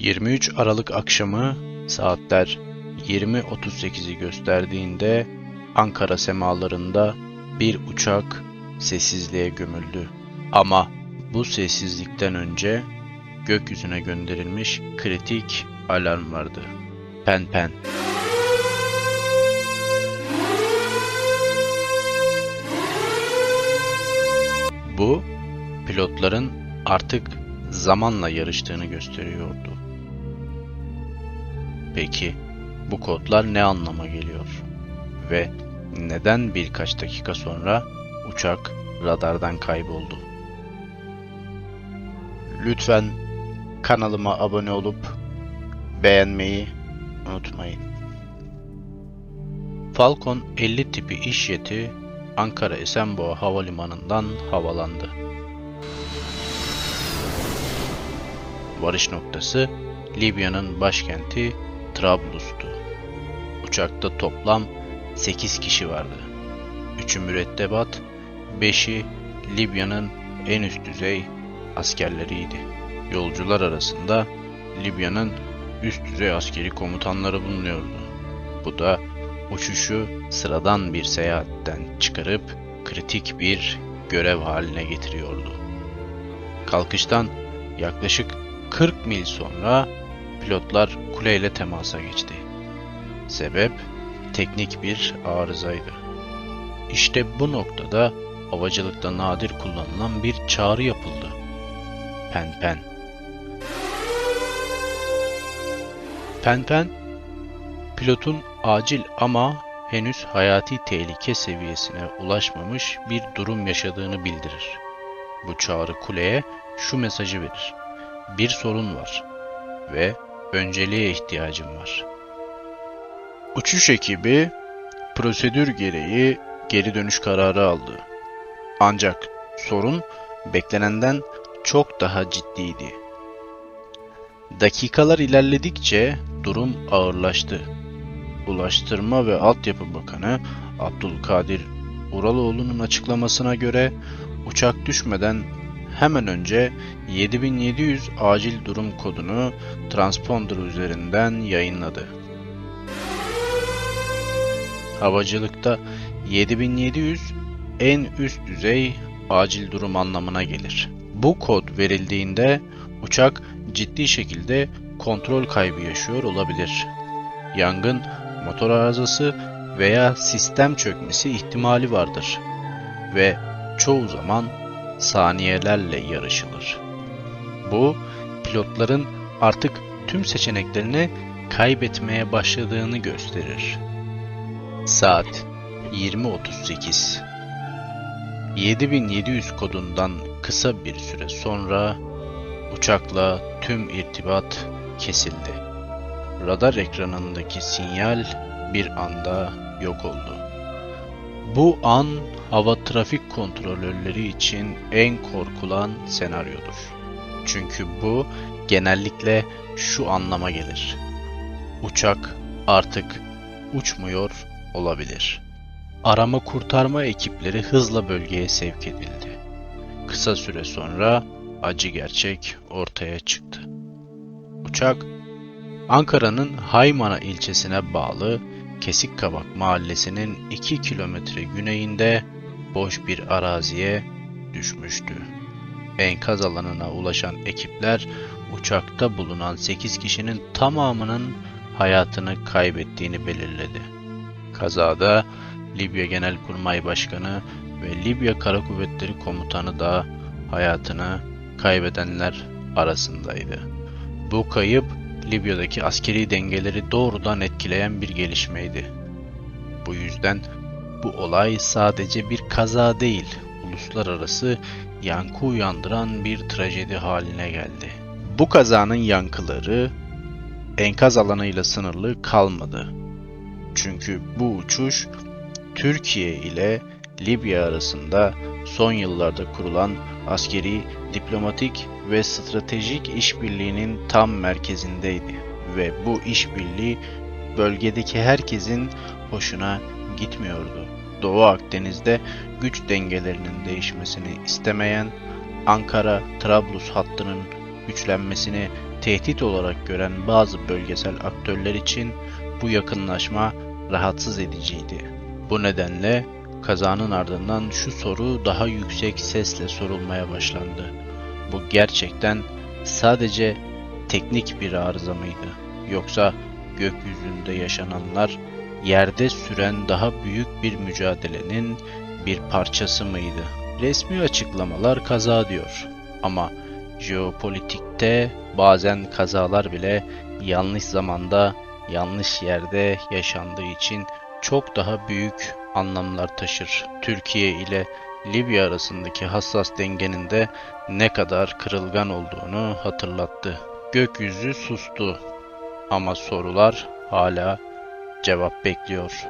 23 Aralık akşamı saatler 20.38'i gösterdiğinde Ankara semalarında bir uçak sessizliğe gömüldü. Ama bu sessizlikten önce gökyüzüne gönderilmiş kritik alarm vardı. Pen pen. Bu pilotların artık zamanla yarıştığını gösteriyordu. Peki bu kodlar ne anlama geliyor? Ve neden birkaç dakika sonra uçak radardan kayboldu? Lütfen kanalıma abone olup beğenmeyi unutmayın. Falcon 50 tipi iş jeti Ankara Esenboğa Havalimanı'ndan havalandı. Varış noktası Libya'nın başkenti Trablus'tu. Uçakta toplam 8 kişi vardı. 3'ü mürettebat, 5'i Libya'nın en üst düzey askerleriydi. Yolcular arasında Libya'nın üst düzey askeri komutanları bulunuyordu. Bu da uçuşu sıradan bir seyahatten çıkarıp kritik bir görev haline getiriyordu. Kalkıştan yaklaşık 40 mil sonra pilotlar kuleyle temasa geçti. Sebep teknik bir arızaydı. İşte bu noktada havacılıkta nadir kullanılan bir çağrı yapıldı. Pen pen. Pen pen, pilotun acil ama henüz hayati tehlike seviyesine ulaşmamış bir durum yaşadığını bildirir. Bu çağrı kuleye şu mesajı verir. Bir sorun var ve önceliğe ihtiyacım var. Uçuş ekibi prosedür gereği geri dönüş kararı aldı. Ancak sorun beklenenden çok daha ciddiydi. Dakikalar ilerledikçe durum ağırlaştı. Ulaştırma ve Altyapı Bakanı Abdülkadir Uraloğlu'nun açıklamasına göre uçak düşmeden hemen önce 7700 acil durum kodunu transponder üzerinden yayınladı. Havacılıkta 7700 en üst düzey acil durum anlamına gelir. Bu kod verildiğinde uçak ciddi şekilde kontrol kaybı yaşıyor olabilir. Yangın, motor arızası veya sistem çökmesi ihtimali vardır ve çoğu zaman saniyelerle yarışılır. Bu pilotların artık tüm seçeneklerini kaybetmeye başladığını gösterir. Saat 20.38 7700 kodundan kısa bir süre sonra uçakla tüm irtibat kesildi. Radar ekranındaki sinyal bir anda yok oldu. Bu an hava trafik kontrolörleri için en korkulan senaryodur. Çünkü bu genellikle şu anlama gelir. Uçak artık uçmuyor olabilir. Arama kurtarma ekipleri hızla bölgeye sevk edildi. Kısa süre sonra acı gerçek ortaya çıktı. Uçak Ankara'nın Haymana ilçesine bağlı Kesikkabak mahallesinin 2 kilometre güneyinde boş bir araziye düşmüştü. Enkaz alanına ulaşan ekipler uçakta bulunan 8 kişinin tamamının hayatını kaybettiğini belirledi. Kazada Libya Genelkurmay Başkanı ve Libya Kara Kuvvetleri Komutanı da hayatını kaybedenler arasındaydı. Bu kayıp Libya'daki askeri dengeleri doğrudan etkileyen bir gelişmeydi. Bu yüzden bu olay sadece bir kaza değil, uluslararası yankı uyandıran bir trajedi haline geldi. Bu kazanın yankıları enkaz alanıyla sınırlı kalmadı. Çünkü bu uçuş Türkiye ile Libya arasında son yıllarda kurulan askeri, diplomatik ve stratejik işbirliğinin tam merkezindeydi ve bu işbirliği bölgedeki herkesin hoşuna gitmiyordu. Doğu Akdeniz'de güç dengelerinin değişmesini istemeyen Ankara-Trablus hattının güçlenmesini tehdit olarak gören bazı bölgesel aktörler için bu yakınlaşma rahatsız ediciydi. Bu nedenle kazanın ardından şu soru daha yüksek sesle sorulmaya başlandı. Bu gerçekten sadece teknik bir arıza mıydı? Yoksa gökyüzünde yaşananlar yerde süren daha büyük bir mücadelenin bir parçası mıydı? Resmi açıklamalar kaza diyor ama jeopolitikte bazen kazalar bile yanlış zamanda, yanlış yerde yaşandığı için çok daha büyük anlamlar taşır. Türkiye ile Libya arasındaki hassas dengenin de ne kadar kırılgan olduğunu hatırlattı. Gökyüzü sustu ama sorular hala cevap bekliyor.